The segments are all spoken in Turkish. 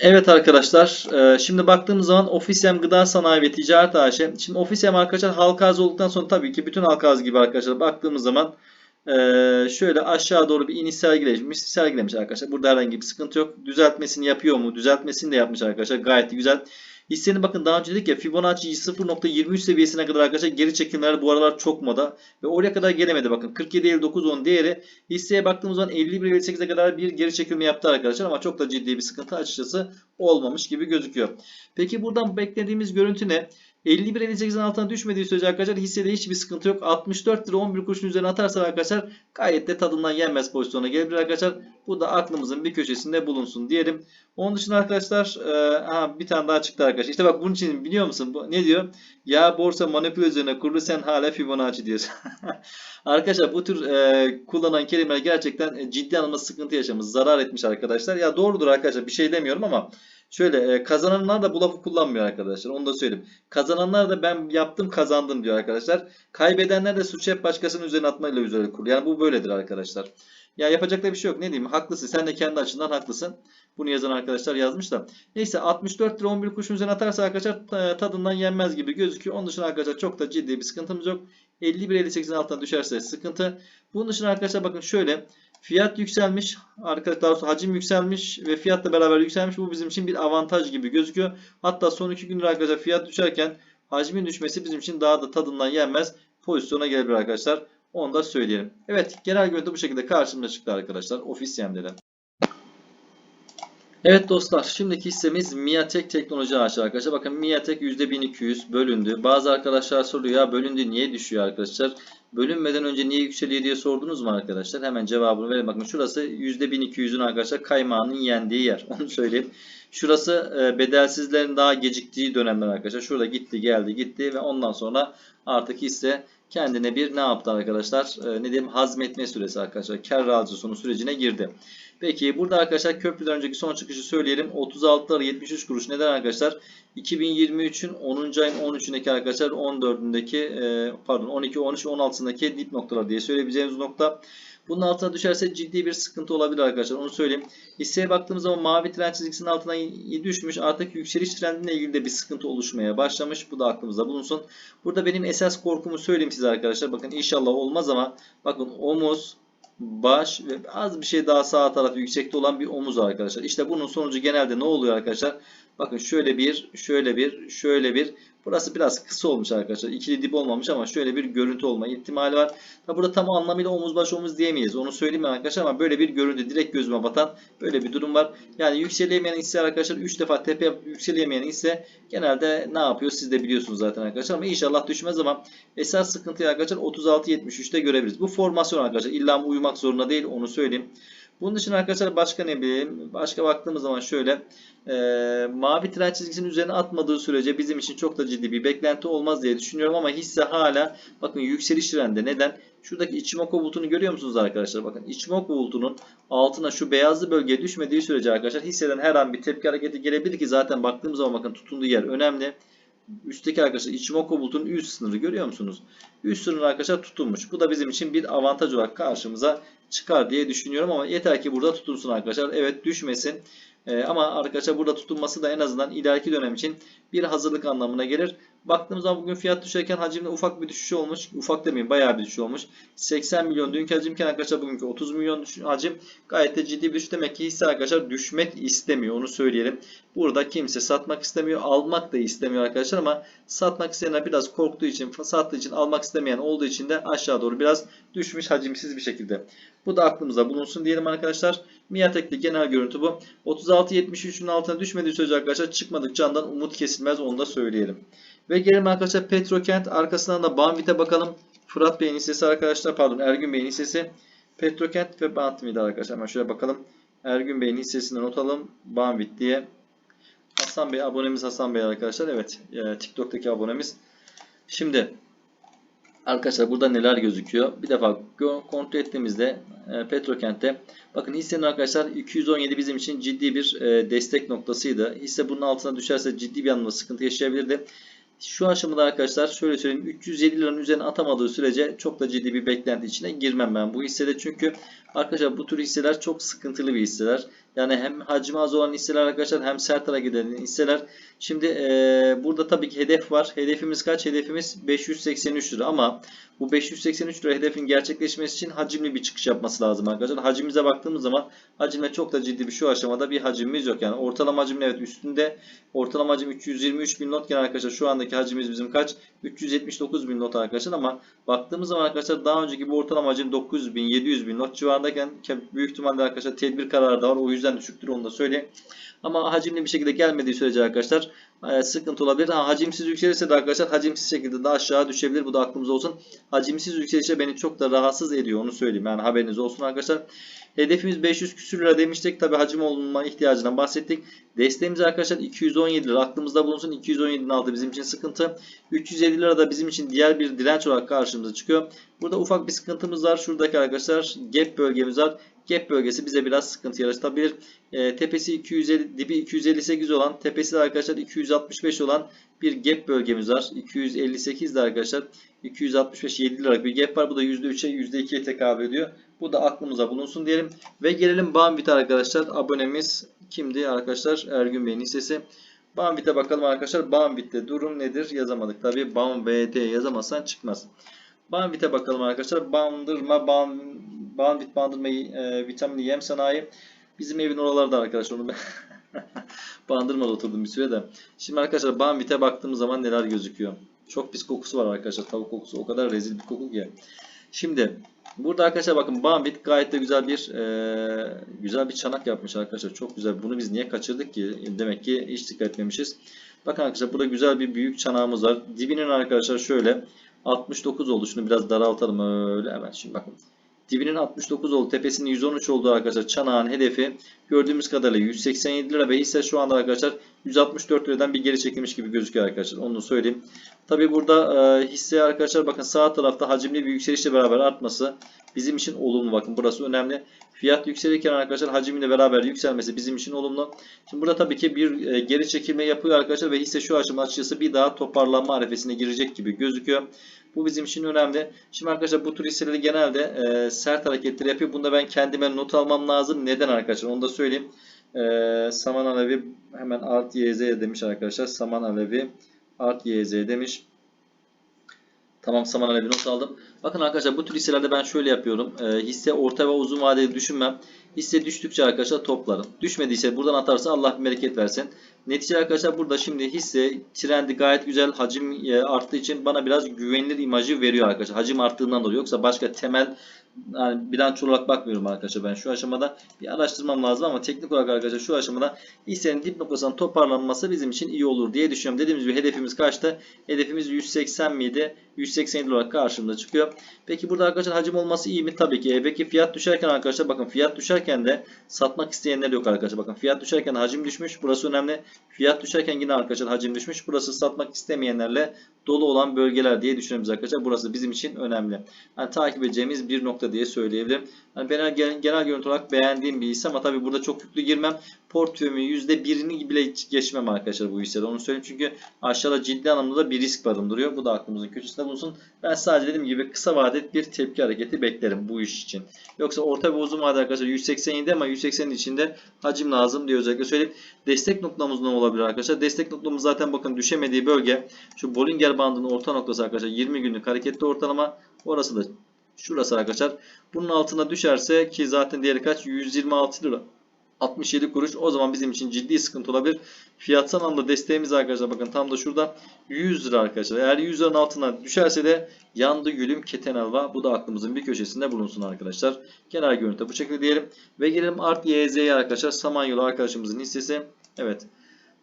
Evet arkadaşlar, e, şimdi baktığımız zaman Ofisem Gıda Sanayi ve Ticaret AŞ. Şimdi Ofisem arkadaşlar halka arz olduktan sonra tabii ki bütün halka arz gibi arkadaşlar baktığımız zaman e, şöyle aşağı doğru bir iniş sergilemiş, sergilemiş arkadaşlar. Burada herhangi bir sıkıntı yok. Düzeltmesini yapıyor mu? Düzeltmesini de yapmış arkadaşlar. Gayet güzel. Hissenin bakın daha önce dedik ya Fibonacci 0.23 seviyesine kadar arkadaşlar geri çekimler bu aralar çok moda. Ve oraya kadar gelemedi bakın. 47.59.10 değeri. Hisseye baktığımız zaman 51.58'e kadar bir geri çekilme yaptı arkadaşlar. Ama çok da ciddi bir sıkıntı açıkçası olmamış gibi gözüküyor. Peki buradan beklediğimiz görüntü ne? 51.58'in altına düşmediği sürece arkadaşlar hissede hiçbir sıkıntı yok. 64 lira 11 kuruşun üzerine atarsa arkadaşlar gayet de tadından yenmez pozisyona gelebilir arkadaşlar. Bu da aklımızın bir köşesinde bulunsun diyelim. Onun dışında arkadaşlar e, aha, bir tane daha çıktı arkadaşlar. İşte bak bunun için biliyor musun? Bu, ne diyor? Ya borsa manipüle üzerine kurulu sen hala Fibonacci diyorsun. arkadaşlar bu tür e, kullanan kelimeler gerçekten e, ciddi anlamda sıkıntı yaşamış. Zarar etmiş arkadaşlar. Ya doğrudur arkadaşlar bir şey demiyorum ama Şöyle e, kazananlar da bu lafı kullanmıyor arkadaşlar. Onu da söyleyeyim. Kazananlar da ben yaptım kazandım diyor arkadaşlar. Kaybedenler de suçu hep başkasının üzerine atmayla üzerine kuruyor. Yani bu böyledir arkadaşlar. Ya yapacak da bir şey yok. Ne diyeyim? Haklısın. Sen de kendi açından haklısın. Bunu yazan arkadaşlar yazmış da. Neyse 64 lira 11 kuruşun üzerine atarsa arkadaşlar tadından yenmez gibi gözüküyor. Onun dışında arkadaşlar çok da ciddi bir sıkıntımız yok. 51-58'in altına düşerse sıkıntı. Bunun dışında arkadaşlar bakın şöyle. Fiyat yükselmiş. Arkadaşlar hacim yükselmiş ve fiyatla beraber yükselmiş. Bu bizim için bir avantaj gibi gözüküyor. Hatta son 2 gündür arkadaşlar fiyat düşerken hacmin düşmesi bizim için daha da tadından yenmez pozisyona gelebilir arkadaşlar. Onu da söyleyelim. Evet genel görüntü bu şekilde karşımıza çıktı arkadaşlar. Ofis yemleri. Evet dostlar şimdiki hissemiz Miatek Teknoloji AŞ arkadaşlar. Bakın Miatek %1200 bölündü. Bazı arkadaşlar soruyor ya bölündü niye düşüyor arkadaşlar? Bölünmeden önce niye yükseliyor diye sordunuz mu arkadaşlar? Hemen cevabını verelim. Bakın şurası %1200'ün arkadaşlar kaymağının yendiği yer. Onu söyleyeyim. Şurası e, bedelsizlerin daha geciktiği dönemler arkadaşlar. Şurada gitti geldi gitti ve ondan sonra artık hisse kendine bir ne yaptı arkadaşlar? E, ne diyeyim hazmetme süresi arkadaşlar. Kar razı sonu sürecine girdi. Peki burada arkadaşlar köprüden önceki son çıkışı söyleyelim. 36 lira 73 kuruş. Neden arkadaşlar? 2023'ün 10. ayın 13'ündeki arkadaşlar 14'ündeki e, pardon 12, 13 16'sındaki dip noktalar diye söyleyebileceğimiz nokta. Bunun altına düşerse ciddi bir sıkıntı olabilir arkadaşlar. Onu söyleyeyim. Hisseye baktığımız zaman mavi trend çizgisinin altına düşmüş. Artık yükseliş trendine ilgili de bir sıkıntı oluşmaya başlamış. Bu da aklımızda bulunsun. Burada benim esas korkumu söyleyeyim size arkadaşlar. Bakın inşallah olmaz ama bakın omuz, baş ve az bir şey daha sağ tarafı yüksekte olan bir omuz arkadaşlar. İşte bunun sonucu genelde ne oluyor arkadaşlar? Bakın şöyle bir, şöyle bir, şöyle bir. Burası biraz kısa olmuş arkadaşlar. İkili dip olmamış ama şöyle bir görüntü olma ihtimali var. Tabi burada tam anlamıyla omuz baş omuz diyemeyiz. Onu söyleyeyim arkadaşlar ama böyle bir görüntü direkt gözüme batan böyle bir durum var. Yani yükseleyemeyen hisse arkadaşlar 3 defa tepe yükseleyemeyen hisse genelde ne yapıyor siz de biliyorsunuz zaten arkadaşlar ama inşallah düşmez ama esas sıkıntıyı arkadaşlar 36-73'te görebiliriz. Bu formasyon arkadaşlar illa uyumak zorunda değil onu söyleyeyim. Bunun için arkadaşlar başka ne bileyim? Başka baktığımız zaman şöyle e, mavi trend çizgisinin üzerine atmadığı sürece bizim için çok da ciddi bir beklenti olmaz diye düşünüyorum ama hisse hala bakın yükseliş trendinde. Neden? Şuradaki Ichimoku bulutunu görüyor musunuz arkadaşlar? Bakın Ichimoku bulutunun altına şu beyazlı bölgeye düşmediği sürece arkadaşlar hisseden her an bir tepki hareketi gelebilir ki zaten baktığımız zaman bakın tutunduğu yer önemli. Üstteki arkadaşlar Ichimoku bulutunun üst sınırı görüyor musunuz? Üst sınırı arkadaşlar tutunmuş. Bu da bizim için bir avantaj olarak karşımıza çıkar diye düşünüyorum ama yeter ki burada tutunsun arkadaşlar. Evet düşmesin. Ee, ama arkadaşlar burada tutunması da en azından ileriki dönem için bir hazırlık anlamına gelir. Baktığımız zaman bugün fiyat düşerken hacimde ufak bir düşüş olmuş. Ufak demeyeyim bayağı bir düşüş olmuş. 80 milyon dünkü hacimken arkadaşlar bugünkü 30 milyon hacim gayet de ciddi bir düşüş. Demek ki hisse arkadaşlar düşmek istemiyor onu söyleyelim. Burada kimse satmak istemiyor. Almak da istemiyor arkadaşlar ama satmak isteyenler biraz korktuğu için sattığı için almak istemeyen olduğu için de aşağı doğru biraz düşmüş hacimsiz bir şekilde. Bu da aklımıza bulunsun diyelim arkadaşlar. Miatek'te genel görüntü bu. 36.73'ün altına düşmediği sürece arkadaşlar çıkmadık candan umut kesilmez onu da söyleyelim. Ve gelelim arkadaşlar Petrokent arkasından da Banvit'e bakalım. Fırat Bey'in hissesi arkadaşlar pardon Ergün Bey'in hissesi. Petrokent ve Banvit arkadaşlar hemen şöyle bakalım. Ergün Bey'in hissesini not alalım. Banvit diye. Hasan Bey abonemiz Hasan Bey arkadaşlar. Evet e, TikTok'taki abonemiz. Şimdi Arkadaşlar burada neler gözüküyor? Bir defa kontrol ettiğimizde e, Petrokent'te bakın hissenin arkadaşlar 217 bizim için ciddi bir e, destek noktasıydı. Hisse bunun altına düşerse ciddi bir anlamda sıkıntı yaşayabilirdi. Şu aşamada arkadaşlar şöyle söyleyeyim 307 liranın üzerine atamadığı sürece çok da ciddi bir beklenti içine girmem ben bu hissede. Çünkü arkadaşlar bu tür hisseler çok sıkıntılı bir hisseler. Yani hem hacmi az olan hisseler arkadaşlar hem sert hareket eden hisseler. Şimdi eee, burada tabii ki hedef var. Hedefimiz kaç? Hedefimiz 583 lira ama bu 583 lira hedefin gerçekleşmesi için hacimli bir çıkış yapması lazım arkadaşlar. Hacimize baktığımız zaman hacimle çok da ciddi bir şu aşamada bir hacimimiz yok. Yani ortalama hacim evet üstünde. Ortalama hacim 323 bin notken arkadaşlar şu andaki hacimimiz bizim kaç? 379 bin not arkadaşlar ama baktığımız zaman arkadaşlar daha önceki bu ortalama hacim 900 bin 700 bin not civarındayken büyük ihtimalle arkadaşlar tedbir kararı da var. O yüzden düşüktür onu da söyleyeyim. Ama hacimli bir şekilde gelmediği sürece arkadaşlar e, sıkıntı olabilir. Ha, hacimsiz yükselirse de arkadaşlar hacimsiz şekilde de aşağı düşebilir. Bu da aklımızda olsun. Hacimsiz yükselişe beni çok da rahatsız ediyor. Onu söyleyeyim. Yani haberiniz olsun arkadaşlar. Hedefimiz 500 küsür lira demiştik. Tabi hacim olma ihtiyacından bahsettik. Desteğimiz arkadaşlar 217 lira. Aklımızda bulunsun. 217'nin altı bizim için sıkıntı. 350 lira da bizim için diğer bir direnç olarak karşımıza çıkıyor. Burada ufak bir sıkıntımız var. Şuradaki arkadaşlar gap bölgemiz var. Gap bölgesi bize biraz sıkıntı yaratabilir. E, tepesi 250, dibi 258 olan, tepesi de arkadaşlar 265 olan bir gap bölgemiz var. 258 de arkadaşlar 265 7 liralık bir gap var. Bu da %3'e %2'ye tekabül ediyor. Bu da aklımıza bulunsun diyelim. Ve gelelim Bambit'e arkadaşlar. Abonemiz kimdi arkadaşlar? Ergün Bey'in hissesi. Bambit'e bakalım arkadaşlar. Bambit'te durum nedir? Yazamadık. Tabi BAMBT yazamazsan çıkmaz. Bambit'e bakalım arkadaşlar. Bandırma, bam, Bambit bandırma e, vitaminli yem sanayi. Bizim evin oralarda arkadaşlar. Onu ben Bandırmada oturdum bir süre de. Şimdi arkadaşlar Bambit'e baktığımız zaman neler gözüküyor. Çok pis kokusu var arkadaşlar. Tavuk kokusu. O kadar rezil bir koku ki. Şimdi burada arkadaşlar bakın Bambit gayet de güzel bir e, güzel bir çanak yapmış arkadaşlar. Çok güzel. Bunu biz niye kaçırdık ki? Demek ki hiç dikkat etmemişiz. Bakın arkadaşlar burada güzel bir büyük çanağımız var. Dibinin arkadaşlar şöyle 69 oldu. Şunu biraz daraltalım öyle hemen. Şimdi bakın. Dibinin 69 oldu. Tepesinin 113 olduğu arkadaşlar. Çanağın hedefi gördüğümüz kadarıyla 187 lira ve hisse şu anda arkadaşlar 164 liradan bir geri çekilmiş gibi gözüküyor arkadaşlar. Onu söyleyeyim. Tabi burada e, hisse arkadaşlar bakın sağ tarafta hacimli bir yükselişle beraber artması bizim için olumlu. Bakın burası önemli. Fiyat yükselirken arkadaşlar hacimle beraber yükselmesi bizim için olumlu. Şimdi burada tabii ki bir e, geri çekilme yapıyor arkadaşlar ve hisse şu aşama açıkçası bir daha toparlanma arifesine girecek gibi gözüküyor. Bu bizim için önemli. Şimdi arkadaşlar bu tür hisseleri genelde e, sert hareketler yapıyor. Bunda ben kendime not almam lazım. Neden arkadaşlar? Onu da söyleyeyim. E, Saman Alevi hemen Art YZ demiş arkadaşlar. Saman Alevi Art YZ demiş. Tamam Saman Alevi not aldım. Bakın arkadaşlar bu tür hisselerde ben şöyle yapıyorum. E, hisse orta ve uzun vadeli düşünmem. Hisse düştükçe arkadaşlar toplarım. Düşmediyse buradan atarsa Allah bir bereket versin. Netice arkadaşlar burada şimdi hisse trendi gayet güzel hacim e, arttığı için bana biraz güvenilir imajı veriyor arkadaşlar. Hacim arttığından dolayı yoksa başka temel yani bilanço olarak bakmıyorum arkadaşlar ben şu aşamada bir araştırmam lazım ama teknik olarak arkadaşlar şu aşamada hissenin dip noktasından toparlanması bizim için iyi olur diye düşünüyorum. Dediğimiz gibi hedefimiz kaçtı? Hedefimiz 180 miydi? 187 olarak karşımda çıkıyor. Peki burada arkadaşlar hacim olması iyi mi? Tabii ki. E, peki fiyat düşerken arkadaşlar bakın fiyat düşerken de satmak isteyenler yok arkadaşlar. Bakın fiyat düşerken hacim düşmüş. Burası önemli. Fiyat düşerken yine arkadaşlar hacim düşmüş. Burası satmak istemeyenlerle dolu olan bölgeler diye düşünüyoruz arkadaşlar. Burası bizim için önemli. Yani takip edeceğimiz bir nokta diye söyleyebilirim. Yani ben genel, genel görüntü olarak beğendiğim bir hisse ama tabii burada çok yüklü girmem. Portföyümün %1'ini bile geçmem arkadaşlar bu hissede. Onu söyleyeyim çünkü aşağıda ciddi anlamda da bir risk barındırıyor. Bu da aklımızın köşesinde bulunsun. Ben sadece dediğim gibi kısa vadeli bir tepki hareketi beklerim bu iş için. Yoksa orta ve uzun vadede arkadaşlar 187 ama 180'in içinde hacim lazım diye özellikle söyleyeyim. Destek noktamız ne olabilir arkadaşlar? Destek noktamız zaten bakın düşemediği bölge şu Bollinger bandının orta noktası arkadaşlar 20 günlük hareketli ortalama. Orası da şurası arkadaşlar. Bunun altına düşerse ki zaten diğeri kaç? 126 lira. 67 kuruş. O zaman bizim için ciddi sıkıntı olabilir. Fiyatsal anlamda desteğimiz arkadaşlar bakın tam da şurada 100 lira arkadaşlar. Eğer 100 liranın altına düşerse de yandı gülüm keten alva. Bu da aklımızın bir köşesinde bulunsun arkadaşlar. Genel görüntü bu şekilde diyelim. Ve gelelim Art YZ'ye arkadaşlar. Samanyolu arkadaşımızın hissesi. Evet.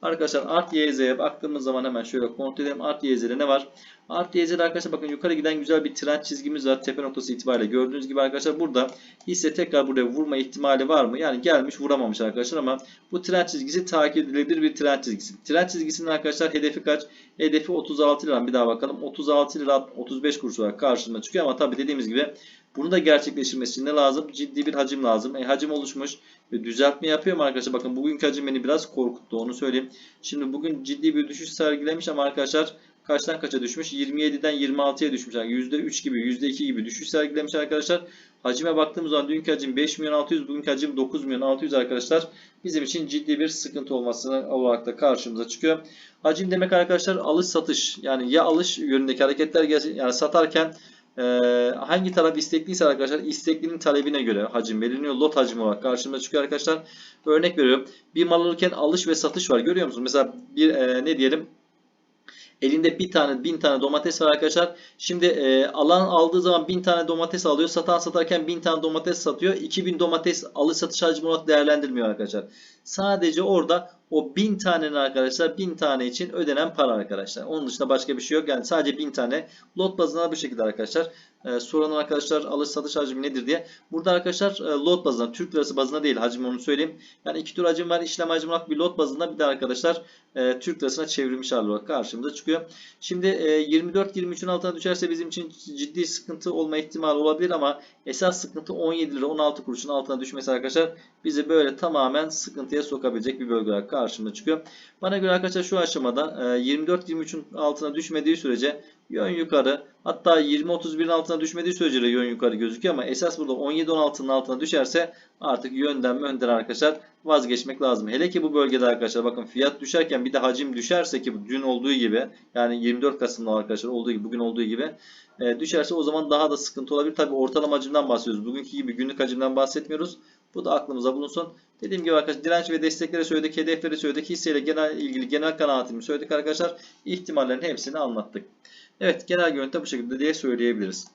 Arkadaşlar Art YZ'ye baktığımız zaman hemen şöyle kontrol edelim. Art YZ'de ne var? Art YZ'de arkadaşlar bakın yukarı giden güzel bir trend çizgimiz var. Tepe noktası itibariyle gördüğünüz gibi arkadaşlar burada hisse tekrar buraya vurma ihtimali var mı? Yani gelmiş vuramamış arkadaşlar ama bu trend çizgisi takip edilebilir bir trend çizgisi. Trend çizgisinin arkadaşlar hedefi kaç? Hedefi 36 lira. Bir daha bakalım. 36 lira 35 kuruş olarak karşımıza çıkıyor ama tabi dediğimiz gibi bunu da gerçekleştirmesi ne lazım? Ciddi bir hacim lazım. E, hacim oluşmuş ve düzeltme yapıyor mu arkadaşlar? Bakın bugünkü hacim beni biraz korkuttu onu söyleyeyim. Şimdi bugün ciddi bir düşüş sergilemiş ama arkadaşlar kaçtan kaça düşmüş? 27'den 26'ya düşmüş. Yani %3 gibi, %2 gibi düşüş sergilemiş arkadaşlar. Hacime baktığımız zaman dünkü hacim 5 milyon 600, bugünkü hacim 9 milyon 600 arkadaşlar. Bizim için ciddi bir sıkıntı olması olarak da karşımıza çıkıyor. Hacim demek arkadaşlar alış satış. Yani ya alış yönündeki hareketler yani satarken e, hangi taraf istekliyse arkadaşlar isteklinin talebine göre hacim belirleniyor. Lot hacmi olarak karşımıza çıkıyor arkadaşlar. Örnek veriyorum. Bir mal alırken alış ve satış var. Görüyor musunuz? Mesela bir e, ne diyelim Elinde bir tane bin tane domates var arkadaşlar. Şimdi e, alan aldığı zaman bin tane domates alıyor. Satan satarken bin tane domates satıyor. 2000 domates alış satış hacmi olarak değerlendirmiyor arkadaşlar. Sadece orada o bin tanenin arkadaşlar bin tane için ödenen para arkadaşlar. Onun dışında başka bir şey yok. Yani sadece bin tane lot bazına bu şekilde arkadaşlar. E, soran arkadaşlar alış satış hacmi nedir diye. Burada arkadaşlar e, lot bazına Türk lirası bazına değil hacmi onu söyleyeyim. Yani iki tür hacim var. İşlem hacmi olarak bir lot bazında bir de arkadaşlar e, Türk lirasına çevrilmiş hali olarak karşımıza çıkıyor. Şimdi e, 24-23'ün altına düşerse bizim için ciddi sıkıntı olma ihtimali olabilir ama esas sıkıntı 17 lira 16 kuruşun altına düşmesi arkadaşlar bizi böyle tamamen sıkıntıya sokabilecek bir bölge olarak karşımıza çıkıyor. Bana göre arkadaşlar şu aşamada e, 24-23'ün altına düşmediği sürece yön yukarı hatta 20-31'in altına düşmediği sürece yön yukarı gözüküyor ama esas burada 17-16'nın altına düşerse artık yönden önden arkadaşlar vazgeçmek lazım. Hele ki bu bölgede arkadaşlar bakın fiyat düşerken bir de hacim düşerse ki dün olduğu gibi yani 24 Kasım'da arkadaşlar olduğu gibi bugün olduğu gibi e, düşerse o zaman daha da sıkıntı olabilir. Tabi ortalama hacimden bahsediyoruz. Bugünkü gibi günlük hacimden bahsetmiyoruz. Bu da aklımıza bulunsun. Dediğim gibi arkadaşlar direnç ve destekleri söyledik, hedefleri söyledik, hisseyle genel ilgili genel kanaatimi söyledik arkadaşlar. İhtimallerin hepsini anlattık. Evet genel görüntü bu şekilde diye söyleyebiliriz.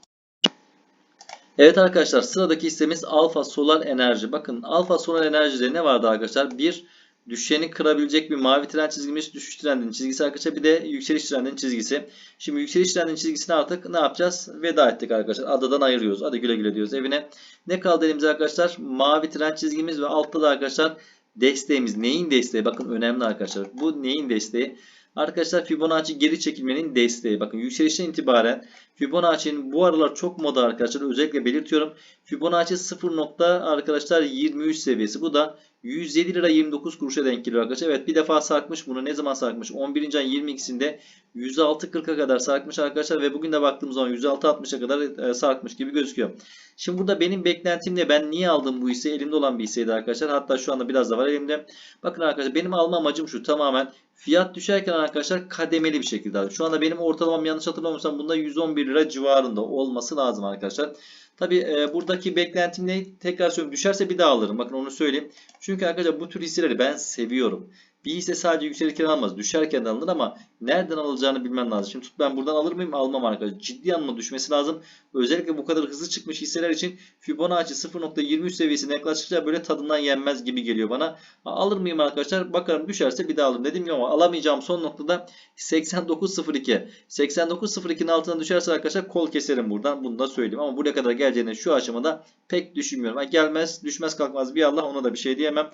Evet arkadaşlar sıradaki hissemiz Alfa Solar Enerji. Bakın Alfa Solar Enerji'de ne vardı arkadaşlar? Bir düşeni kırabilecek bir mavi trend çizgimiz, düşüş trendinin çizgisi arkadaşlar. Bir de yükseliş trendinin çizgisi. Şimdi yükseliş trendinin çizgisini artık ne yapacağız? Veda ettik arkadaşlar. Adadan ayırıyoruz. Hadi güle güle diyoruz evine. Ne kaldı elimizde arkadaşlar? Mavi trend çizgimiz ve altta da arkadaşlar desteğimiz. Neyin desteği? Bakın önemli arkadaşlar. Bu neyin desteği? Arkadaşlar Fibonacci geri çekilmenin desteği. Bakın yükselişten itibaren Fibonacci'nin bu aralar çok moda arkadaşlar. Özellikle belirtiyorum. Fibonacci 0 nokta arkadaşlar 23 seviyesi. Bu da 107 lira 29 kuruşa denk geliyor arkadaşlar. Evet bir defa sarkmış bunu. Ne zaman sarkmış? 11. ayın 22'sinde 106.40'a kadar sarkmış arkadaşlar ve bugün de baktığımız zaman 106.60'a kadar e, sarkmış gibi gözüküyor. Şimdi burada benim beklentim ne? Ben niye aldım bu hisseyi? Elimde olan bir hisseydi arkadaşlar. Hatta şu anda biraz da var elimde. Bakın arkadaşlar benim alma amacım şu. Tamamen fiyat düşerken arkadaşlar kademeli bir şekilde. Şu anda benim ortalamam yanlış hatırlamıyorsam bunda 111 lira civarında olması lazım arkadaşlar. Tabi e, buradaki beklentim ne? Tekrar söylüyorum. Düşerse bir daha alırım. Bakın onu söyleyeyim. Çünkü arkadaşlar bu tür hisseleri ben seviyorum. Bir hisse sadece yükselirken almaz. Düşerken alınır ama nereden alacağını bilmen lazım. Şimdi tut ben buradan alır mıyım? Almam arkadaşlar. Ciddi anlamda düşmesi lazım. Özellikle bu kadar hızlı çıkmış hisseler için Fibonacci 0.23 seviyesine yaklaştıkça böyle tadından yenmez gibi geliyor bana. Alır mıyım arkadaşlar? Bakarım düşerse bir daha alırım. Dediğim gibi ama alamayacağım son noktada 89.02. 89.02'nin altına düşerse arkadaşlar kol keserim buradan. Bunu da söyleyeyim. Ama buraya kadar geleceğini şu aşamada pek düşünmüyorum. Gelmez, düşmez kalkmaz bir Allah ona da bir şey diyemem.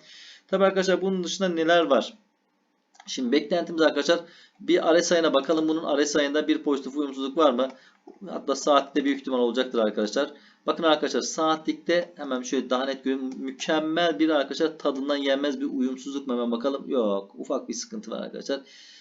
Tabi arkadaşlar bunun dışında neler var? Şimdi beklentimiz arkadaşlar bir RSI'ne bakalım. Bunun RSI'nda bir pozitif uyumsuzluk var mı? Hatta saatte büyük ihtimal olacaktır arkadaşlar. Bakın arkadaşlar saatlikte hemen şöyle daha net görün. Mükemmel bir arkadaşlar tadından yenmez bir uyumsuzluk mu? Hemen bakalım. Yok. Ufak bir sıkıntı var arkadaşlar.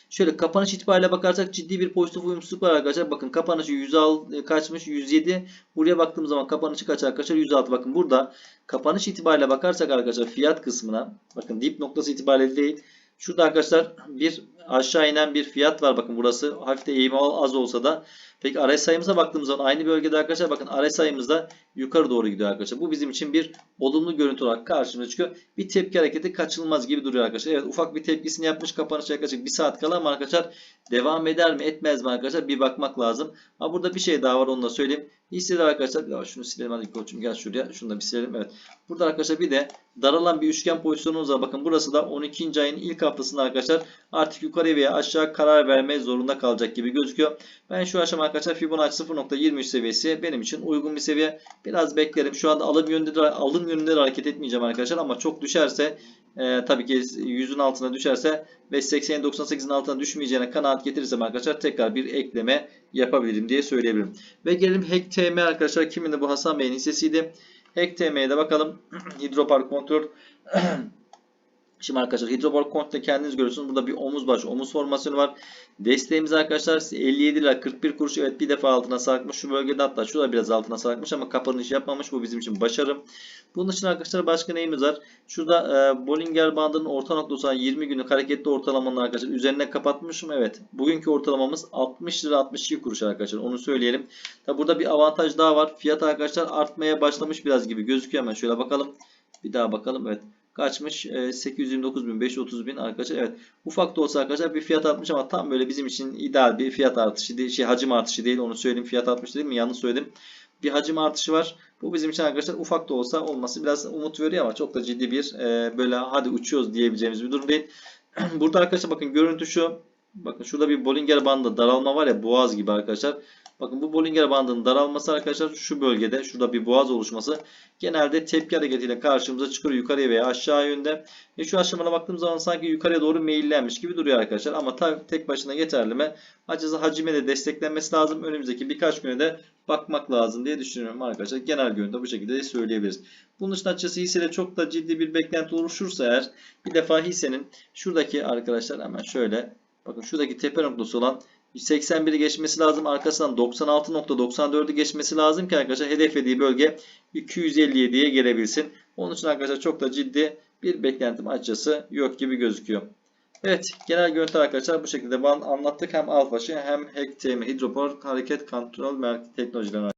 Şöyle kapanış itibariyle bakarsak ciddi bir pozitif uyumsuzluk var arkadaşlar. Bakın kapanışı 106 kaçmış 107. Buraya baktığımız zaman kapanışı kaç arkadaşlar? 106. Bakın burada kapanış itibariyle bakarsak arkadaşlar fiyat kısmına bakın dip noktası itibariyle değil. Şurada arkadaşlar bir aşağı inen bir fiyat var. Bakın burası hafif de eğimi az olsa da. Peki RSI'mize baktığımız zaman aynı bölgede arkadaşlar bakın RSI'miz da yukarı doğru gidiyor arkadaşlar. Bu bizim için bir olumlu görüntü olarak karşımıza çıkıyor. Bir tepki hareketi kaçınılmaz gibi duruyor arkadaşlar. Evet ufak bir tepkisini yapmış kapanış yaklaşık bir saat kala ama arkadaşlar devam eder mi etmez mi arkadaşlar bir bakmak lazım. Ha burada bir şey daha var onu da söyleyeyim. Hisseler arkadaşlar ya şunu silelim hadi koçum gel şuraya şunu da bir silelim evet. Burada arkadaşlar bir de daralan bir üçgen pozisyonumuz var. Bakın burası da 12. ayın ilk haftasında arkadaşlar artık yukarı veya aşağı karar verme zorunda kalacak gibi gözüküyor. Ben şu aşama arkadaşlar Fibonacci 0.23 seviyesi benim için uygun bir seviye. Biraz beklerim. Şu anda alım yönünde de, alım yönünde de hareket etmeyeceğim arkadaşlar ama çok düşerse e, tabii ki 100'ün altına düşerse ve 80-98'in altına düşmeyeceğine kanaat getirirsem arkadaşlar tekrar bir ekleme yapabilirim diye söyleyebilirim. Ve gelelim Hack TM arkadaşlar. Kimin de bu Hasan Bey'in hissesiydi. Hack TM'ye de bakalım. Hidropark kontrol Şimdi arkadaşlar hidrobar kontta kendiniz görüyorsunuz. Burada bir omuz baş omuz formasyonu var. Desteğimiz arkadaşlar 57 lira 41 kuruş. Evet bir defa altına sarkmış. Şu bölgede hatta şurada biraz altına sarkmış ama kapanış yapmamış. Bu bizim için başarım. Bunun için arkadaşlar başka neyimiz var? Şurada e, Bollinger bandının orta noktası olan 20 günlük hareketli ortalamanın arkadaşlar üzerine kapatmışım. Evet. Bugünkü ortalamamız 60 lira 62 kuruş arkadaşlar. Onu söyleyelim. Tabi burada bir avantaj daha var. Fiyat arkadaşlar artmaya başlamış biraz gibi gözüküyor. Hemen şöyle bakalım. Bir daha bakalım. Evet. Kaçmış? E, 829 bin, 530 bin arkadaşlar. Evet. Ufak da olsa arkadaşlar bir fiyat artmış ama tam böyle bizim için ideal bir fiyat artışı değil. Şey hacim artışı değil. Onu söyleyeyim. Fiyat artmış değil mi? Yanlış söyledim. Bir hacim artışı var. Bu bizim için arkadaşlar ufak da olsa olması biraz umut veriyor ama çok da ciddi bir e, böyle hadi uçuyoruz diyebileceğimiz bir durum değil. Burada arkadaşlar bakın görüntü şu. Bakın şurada bir Bollinger bandı daralma var ya boğaz gibi arkadaşlar. Bakın bu Bollinger bandının daralması arkadaşlar şu bölgede şurada bir boğaz oluşması genelde tepki hareketiyle karşımıza çıkıyor yukarıya veya aşağı yönde. Ve şu aşamada baktığımız zaman sanki yukarıya doğru meyillenmiş gibi duruyor arkadaşlar. Ama tek başına yeterli mi? Acısı hacime de desteklenmesi lazım. Önümüzdeki birkaç güne de bakmak lazım diye düşünüyorum arkadaşlar. Genel görüntü bu şekilde de söyleyebiliriz. Bunun dışında açıkçası hissede çok da ciddi bir beklenti oluşursa eğer bir defa hissenin şuradaki arkadaşlar hemen şöyle bakın şuradaki tepe noktası olan 81'i geçmesi lazım. Arkasından 96.94'ü geçmesi lazım ki arkadaşlar hedeflediği bölge 257'ye gelebilsin. Onun için arkadaşlar çok da ciddi bir beklentim açıkçası yok gibi gözüküyor. Evet genel görüntü arkadaşlar bu şekilde anlattık. Hem Alfaş'ı hem HECTM Hidroport hareket kontrol merkezi teknolojilerini